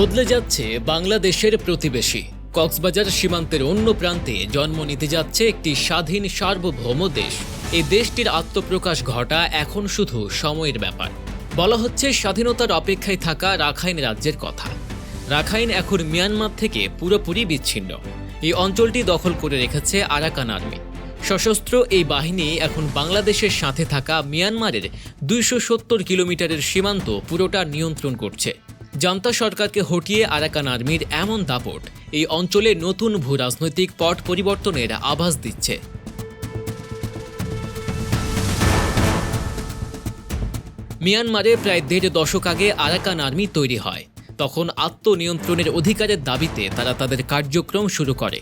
বদলে যাচ্ছে বাংলাদেশের প্রতিবেশী। কক্সবাজার সীমান্তের অন্য প্রান্তে জন্ম নিতে যাচ্ছে একটি স্বাধীন সার্বভৌম দেশ। এই দেশটির আত্মপ্রকাশ ঘটা এখন শুধু সময়ের ব্যাপার। বলা হচ্ছে স্বাধীনতার অপেক্ষায় থাকা রাখাইন রাজ্যের কথা। রাখাইন এখন মিয়ানমার থেকে পুরোপুরি বিচ্ছিন্ন। এই অঞ্চলটি দখল করে রেখেছে আরাকান আর্মি। সশস্ত্র এই বাহিনী এখন বাংলাদেশের সাথে থাকা মিয়ানমারের দুইশো সত্তর কিলোমিটারের সীমান্ত পুরোটা নিয়ন্ত্রণ করছে। জান্তা সরকারকে হটিয়ে আরাকান আর্মির এমন দাপট, এই অঞ্চলে নতুন ভূ রাজনৈতিক পট পরিবর্তনের আভাস দিচ্ছে। মিয়ানমারে প্রায় দেড় দশক আগে আরাকান আর্মি তৈরি হয়। তখন আত্মনিয়ন্ত্রণের অধিকারের দাবিতে তারা তাদের কার্যক্রম শুরু করে।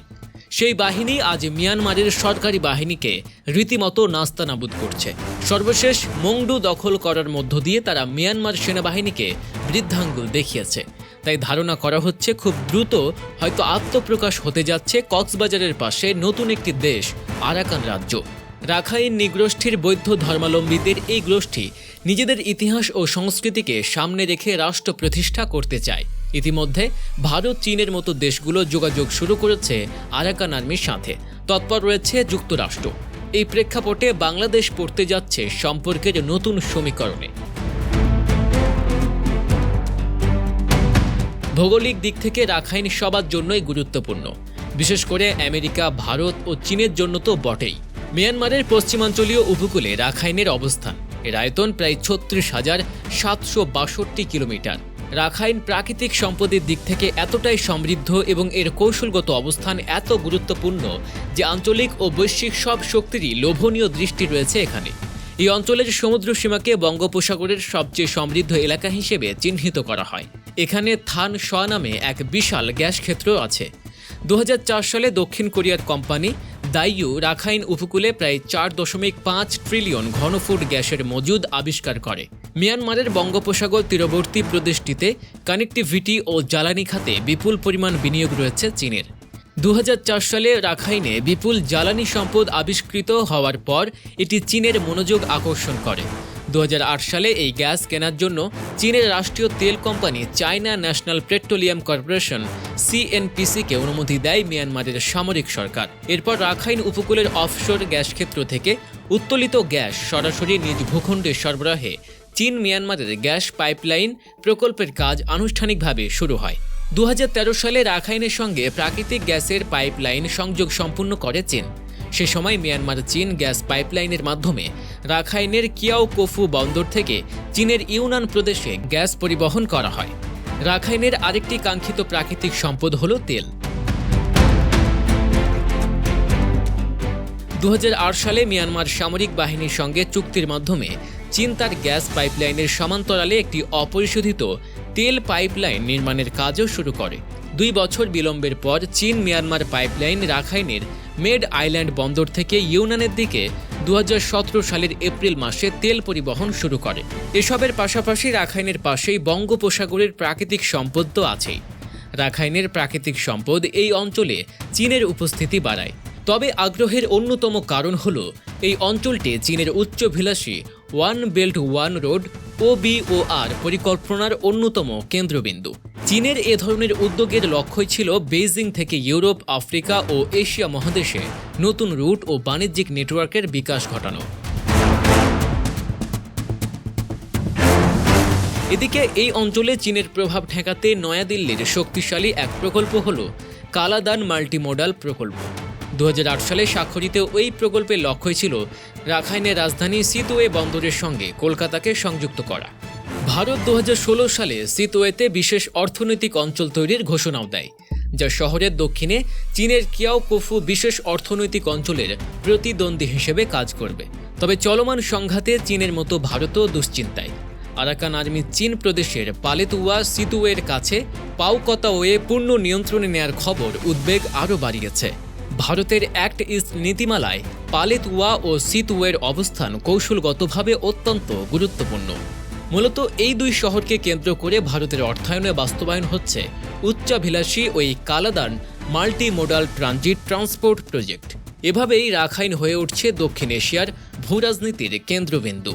সেই বাহিনী আজ মিয়ানমারের সরকারি বাহিনীকে রীতিমতো নাস্তানাবুদ করছে। সর্বশেষ মংডু দখল করার মধ্য দিয়ে তারা মিয়ানমার সেনাবাহিনীকে বৃদ্ধাঙ্গুল দেখিয়েছে। তাই ধারণা করা হচ্ছে খুব দ্রুত হয়তো আত্মপ্রকাশ হতে যাচ্ছে কক্সবাজারের পাশে নতুন একটি দেশ, আরাকান রাজ্য। রাখাইন নিগ্রোষ্ঠীর বৌদ্ধ ধর্মাবলম্বীদের এই গোষ্ঠী নিজেদের ইতিহাস ও সংস্কৃতিকে সামনে রেখে রাষ্ট্র প্রতিষ্ঠা করতে চায়। ইতিমধ্যে ভারত চীনের মতো দেশগুলো যোগাযোগ শুরু করেছে আরাকান আর্মির সাথে। তৎপর রয়েছে যুক্তরাষ্ট্র। এই প্রেক্ষাপটে বাংলাদেশ পড়তে যাচ্ছে সম্পর্কের নতুন সমীকরণে। ভৌগোলিক দিক থেকে রাখাইন সবার জন্যই গুরুত্বপূর্ণ। বিশেষ করে আমেরিকা, ভারত ও চীনের জন্য তো বটেই। মিয়ানমারের পশ্চিমাঞ্চলীয় উপকূলে রাখাইনের অবস্থান। এর আয়তন প্রায় ছত্রিশ হাজার সাতশো বাষট্টি কিলোমিটার। রাখাইন প্রাকৃতিক সম্পদের দিক থেকে এতটাই সমৃদ্ধ এবং এর কৌশলগত অবস্থান এত গুরুত্বপূর্ণ যে আঞ্চলিক ও বৈশ্বিক সব শক্তিরই লোভনীয় দৃষ্টি রয়েছে এখানে। এই অঞ্চলের সমুদ্র সীমাকে বঙ্গোপসাগরের সবচেয়ে সমৃদ্ধ এলাকা হিসেবে চিহ্নিত করা হয়। এখানে থান শ নামে এক বিশাল গ্যাস ক্ষেত্র আছে। দু হাজার চার সালে দক্ষিণ কোরিয়ার কোম্পানি দাইয়ু রাখাইন উপকূলে প্রায় চার দশমিক পাঁচ ট্রিলিয়ন ঘনফুট গ্যাসের মজুদ আবিষ্কার করে। মিয়ানমারের বঙ্গোপসাগর তীরবর্তী প্রদেশটিতে কানেক্টিভিটি ও জ্বালানি খাতে বিপুল পরিমাণ বিনিয়োগ রয়েছে চীনের। দু হাজার চার সালে রাখাইনে বিপুল জ্বালানি সম্পদ আবিষ্কৃত হওয়ার পর এটি চীনের মনোযোগ আকর্ষণ করে। দু হাজার আট সালে এই গ্যাস কেনার জন্য চীনের রাষ্ট্রীয় তেল company China national petroleum corporation সিএনপিসিকে অনুমতি দেয় মিয়ানমারের সামরিক সরকার। এরপর রাখাইন উপকূলের অফশোর গ্যাস ক্ষেত্র থেকে উত্তোলিত গ্যাস সরাসরি নিজ ভূখণ্ডে সরবরাহে চীন মিয়ানমারের গ্যাস পাইপলাইন প্রকল্পের কাজ আনুষ্ঠানিকভাবে শুরু হয়। দু হাজার তেরো সালে রাখাইনের সঙ্গে প্রাকৃতিক গ্যাসের পাইপলাইন সংযোগ সম্পূর্ণ করে চীন। সে সময় মিয়ানমার চীন গ্যাস পাইপলাইনের মাধ্যমে রাখাইনের কিয়াও কোফু বন্দর থেকে চীনের ইউনান প্রদেশে গ্যাস পরিবহন করা হয়। রাখাইনের আরেকটি কাঙ্ক্ষিত প্রাকৃতিক সম্পদ হল তেল। দু হাজার আট সালে মিয়ানমার সামরিক বাহিনীর সঙ্গে চুক্তির মাধ্যমে চীন তার গ্যাস পাইপলাইনের সমান্তরালে একটি অপরিশোধিত তেল পাইপলাইন নির্মাণের কাজও শুরু করে। দুই বছর বিলম্বের পর চীন মিয়ানমার পাইপলাইন রাখাইনের মেড আইল্যান্ড বন্দর থেকে ইউনানের দিকে দু হাজার সতেরো সালের এপ্রিল মাসে তেল পরিবহন শুরু করে। এসবের পাশাপাশি রাখাইনের পাশেই বঙ্গোপসাগরের প্রাকৃতিক সম্পদ তো আছেই। রাখাইনের প্রাকৃতিক সম্পদ এই অঞ্চলে চীনের উপস্থিতি বাড়ায়। তবে আগ্রহের অন্যতম কারণ হল এই অঞ্চলটি চীনের উচ্চভিলাষী ওয়ান বেল্ট ওয়ান রোড ও বিওআর পরিকল্পনার অন্যতম কেন্দ্রবিন্দু। চীনের এ ধরনের উদ্যোগের লক্ষ্যই ছিল বেইজিং থেকে ইউরোপ, আফ্রিকা ও এশিয়া মহাদেশে নতুন রুট ও বাণিজ্যিক নেটওয়ার্কের বিকাশ ঘটানো। এদিকে এই অঞ্চলে চীনের প্রভাব ঠেকাতে নয়াদিল্লির শক্তিশালী এক প্রকল্প হল কালাদান মাল্টিমোডাল প্রকল্প। দু হাজার আট সালে স্বাক্ষরিত ওই প্রকল্পের লক্ষ্যই ছিল রাখাইনের রাজধানী সিতুয়ে বন্দরের সঙ্গে কলকাতাকে সংযুক্ত করা। ভারত দু হাজার ষোলো সালে সিতুয়েতে বিশেষ অর্থনৈতিক অঞ্চল তৈরির ঘোষণাও দেয়, যা শহরের দক্ষিণে চীনের কিয়াও কুফু বিশেষ অর্থনৈতিক অঞ্চলের প্রতিদ্বন্দ্বী হিসেবে কাজ করবে। তবে চলমান সংঘাতে চীনের মতো ভারতও দুশ্চিন্তায়। আরাকান আর্মি চীন প্রদেশের পালেতুয়া সিতুয়ের কাছে পাউকতাওয়ে পূর্ণ নিয়ন্ত্রণে নেয়ার খবর উদ্বেগ আরও বাড়িয়েছে। ভারতের অ্যাক্ট ইস্ট নীতিমালায় পালেতুয়া ও সিতুয়ের অবস্থান কৌশলগতভাবে অত্যন্ত গুরুত্বপূর্ণ। মূলত এই দুই শহরকে কেন্দ্র করে ভারতের অর্থায়নে বাস্তবায়ন হচ্ছে উচ্চাভিলাষী ওই Kaladan multi modal transit transport project. এভাবেই রাখাইন হয়ে উঠছে দক্ষিণ এশিয়ার ভূরাজনীতির কেন্দ্রবিন্দু।